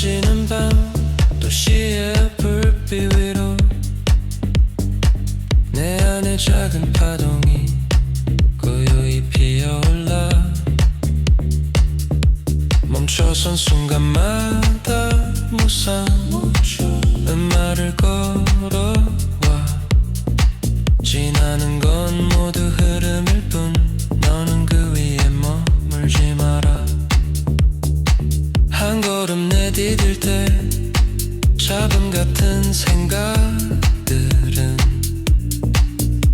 어두워지는 밤 도시의 불빛 위로 내 안에 작은 파동이 고요히 피어올라 멈춰선 순간마다 무상 음악을 걸어 걸음 내디딜 때 잡음 같은 생각들은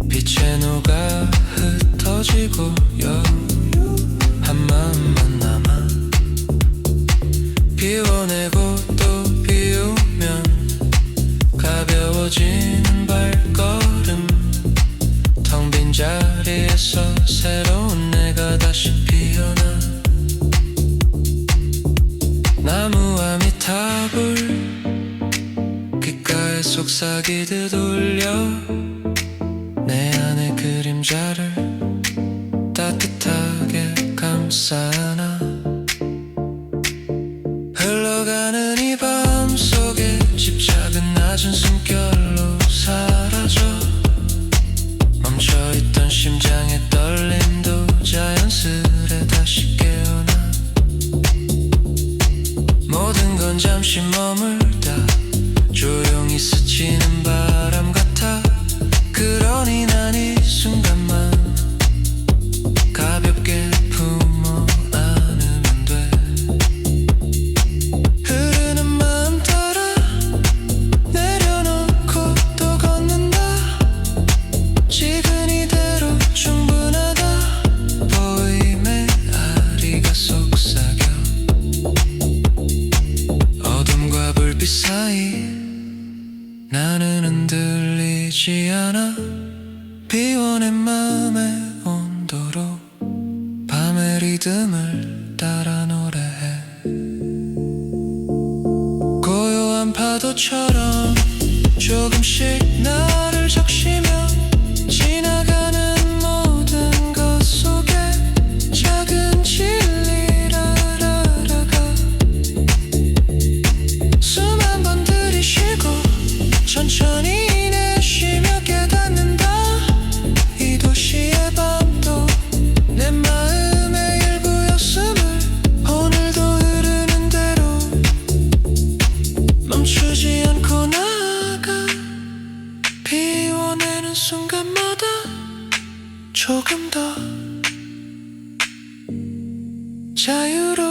빛에 녹아 흩어지고 여유한 마음만 남아 비워내고 또 비우면 가벼워지는 발걸음 텅 빈 자리에서 새로운 속삭이듯 울려 내 안의 그림자를 따뜻하게 감싸나. 흘러가는 이 밤 속에 집착은 낮은 숨결로 사라져. 멈춰있던 심장의 떨림도 자연스레 다시 깨어나. 모든 건 잠시 머물다 나는 흔들리지 않아. 비워낸 마음의 온도로 밤의 리듬을 따라 노래해. 고요한 파도처럼 조금씩 나를 적시 멈추지 않고 나아가 비워내는 순간마다 조금 더 자유롭게